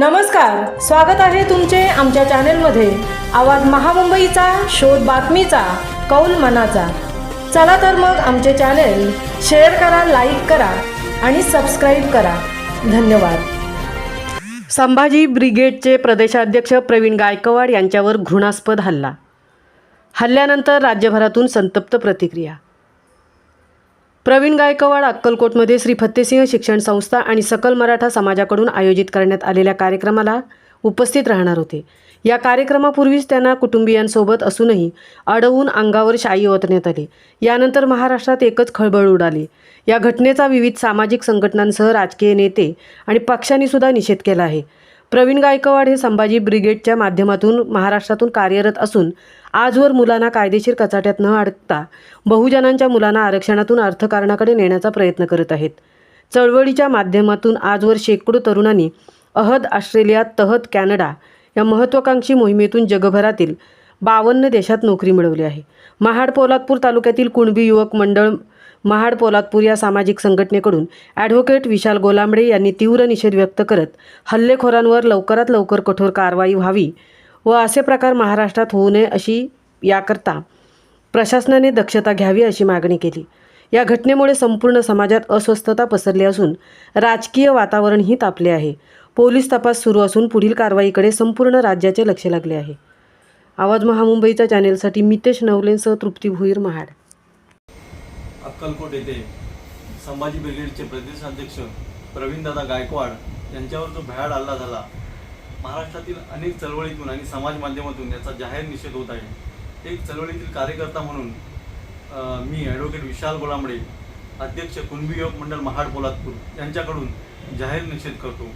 नमस्कार स्वागत आहे तुमचे आमच्या चॅनेलमध्ये. आवाज महामुंबईचा शोध बातमीचा कौल मनाचा. चला तर मग आमचे चॅनेल शेअर करा लाईक करा आणि सबस्क्राईब करा. धन्यवाद. संभाजी ब्रिगेडचे प्रदेशाध्यक्ष प्रवीण गायकवाड यांच्यावर घृणास्पद हल्ला. हल्ल्यानंतर राज्यभरातून संतप्त प्रतिक्रिया. प्रवीण गायकवाड अक्कलकोटमध्ये श्री फत्तेसिंह शिक्षण संस्था आणि सकल मराठा समाजाकडून आयोजित करण्यात आलेल्या कार्यक्रमाला उपस्थित राहणार होते. या कार्यक्रमापूर्वीच त्यांना कुटुंबियांसोबत असूनही अडवून अंगावर शाई ओतण्यात आली. यानंतर महाराष्ट्रात एकच खळबळ उडाली. या घटनेचा विविध सामाजिक संघटनांसह राजकीय नेते आणि पक्षांनीसुद्धा निषेध केला आहे. प्रवीण गायकवाड हे संभाजी ब्रिगेडच्या माध्यमातून महाराष्ट्रातून कार्यरत असून आजवर मुलांना कायदेशीर कचाट्यात न अडकता बहुजनांच्या मुलांना आरक्षणातून अर्थकारणाकडे नेण्याचा प्रयत्न करत आहेत. चळवळीच्या माध्यमातून आजवर शेकडो तरुणांनी अहद ऑस्ट्रेलिया तहत कॅनडा या महत्त्वाकांक्षी मोहिमेतून जगभरातील बावन्न देशात नोकरी मिळवली आहे. महाड पोलादपूर तालुक्यातील कुणबी युवक मंडळ महाड पोलादपूर या सामाजिक संघटनेकडून ॲडव्होकेट विशाल गोलांबडे यांनी तीव्र निषेध व्यक्त करत हल्लेखोरांवर लवकरात लवकर कठोर कारवाई व्हावी व असे प्रकार महाराष्ट्रात होऊ नये अशी याकरता प्रशासनाने दक्षता घ्यावी अशी मागणी केली. या घटनेमुळे संपूर्ण समाजात अस्वस्थता पसरली असून राजकीय वातावरणही तापले आहे. पोलीस तपास सुरू असून पुढील कारवाईकडे संपूर्ण राज्याचे लक्ष लागले आहे. आवाज महामुंबईच्या चॅनेलसाठी मितेश नवलेंसह तृप्ती भुईर महाड. अक्कलकोट येथे संभाजी ब्रिगेडचे प्रदेशाध्यक्ष प्रवीणदादा गायकवाड यांच्यावर जो भयाड हल्ला झाला महाराष्ट्रातील अनेक चळवळीतून आणि समाज माध्यमातून याचा जाहीर निषेध होत आहे. एक चळवळीतील कार्यकर्ता म्हणून मी ॲडव्होकेट विशाल गोलांबडे अध्यक्ष कुणबी युवक मंडळ महाड पोलादपूर यांच्याकडून जाहीर निषेध करतो.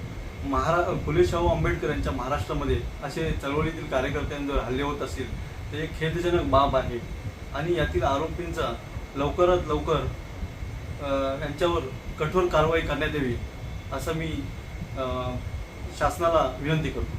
महारा फुले शाहू आंबेडकर यांच्या महाराष्ट्रामध्ये असे चळवळीतील कार्यकर्त्यांवर हल्ले होत असतील ते एक खेदजनक बाब आहे. आणि यातील आरोपींचा लवकरात लवकर यांच्यावर कठोर कारवाई करण्यात यावी असं मी शासनाला विनंती करतो.